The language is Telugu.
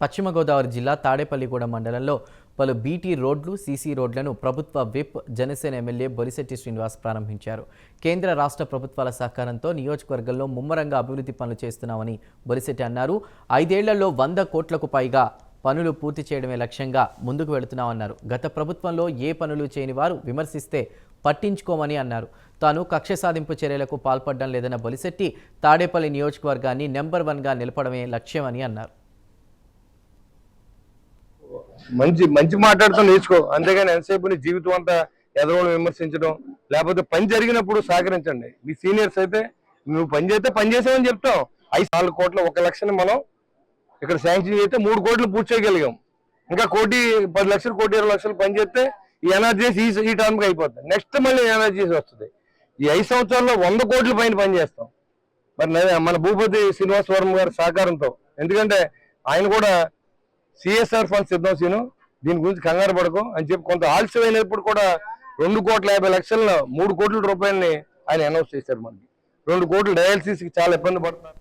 పశ్చిమ గోదావరి జిల్లా తాడేపల్లిగూడ మండలంలో పలు బీటీ రోడ్లు సీసీ రోడ్లను ప్రభుత్వ విప్ జనసేన ఎమ్మెల్యే బొలిశెట్టి శ్రీనివాస్ ప్రారంభించారు. కేంద్ర రాష్ట్ర ప్రభుత్వాల సహకారంతో నియోజకవర్గంలో ముమ్మరంగా అభివృద్ధి పనులు చేస్తున్నామని బొలిశెట్టి అన్నారు. ఐదేళ్ళలో వంద కోట్లకు పైగా పనులు పూర్తి చేయడమే లక్ష్యంగా ముందుకు వెళుతున్నామన్నారు. గత ప్రభుత్వంలో ఏ పనులు చేయని వారు విమర్శిస్తే పట్టించుకోమని అన్నారు. తాను కక్ష సాధింపు చర్యలకు పాల్పడడం లేదన్న బొలిశెట్టి తాడేపల్లి నియోజకవర్గాన్ని నెంబర్ వన్గా నిలపడమే లక్ష్యమని అన్నారు. మంచి మంచి మాట్లాడుతూ నేర్చుకో. అంతేగాని ఎంతసేపు నీ జీవితం అంతా ఎదరోళ్ళు విమర్శించడం లేకపోతే పని జరిగినప్పుడు సహకరించండి. మీ సీనియర్స్ అయితే నువ్వు పని చేస్తే పని చేసామని చెప్తాం ఐదు నాలుగు కోట్ల ఒక లక్షని మనం ఇక్కడ శాంక్షన్ చేస్తే మూడు కోట్లు పూర్తి చేయగలిగాం. ఇంకా కోటి పది లక్షలు కోటి ఇరవై లక్షలు పని చేస్తే ఈ ఎనర్జీస్ ఈ ఈ టర్మ్కి అయిపోతుంది నెక్స్ట్ మళ్ళీ ఎనర్జీస్ వస్తుంది. ఈ ఐదు సంవత్సరాల్లో వంద కోట్ల పైన పని చేస్తాం. మరి మన భూపతి శ్రీనివాసవరం గారి సహకారంతో. ఎందుకంటే ఆయన కూడా సిఎస్ఆర్ ఫండ్స్ ఇద్దాం సీను. దీని గురించి కంగారు పడకు అని చెప్పి కొంత ఆలస్యమైనప్పుడు కూడా రెండు కోట్ల యాభై లక్షల మూడు కోట్ల రూపాయలని ఆయన అనౌన్స్ చేశారు మనకి. రెండు కోట్లు డయాలసిస్కి చాలా ఇబ్బంది పడుతున్నారు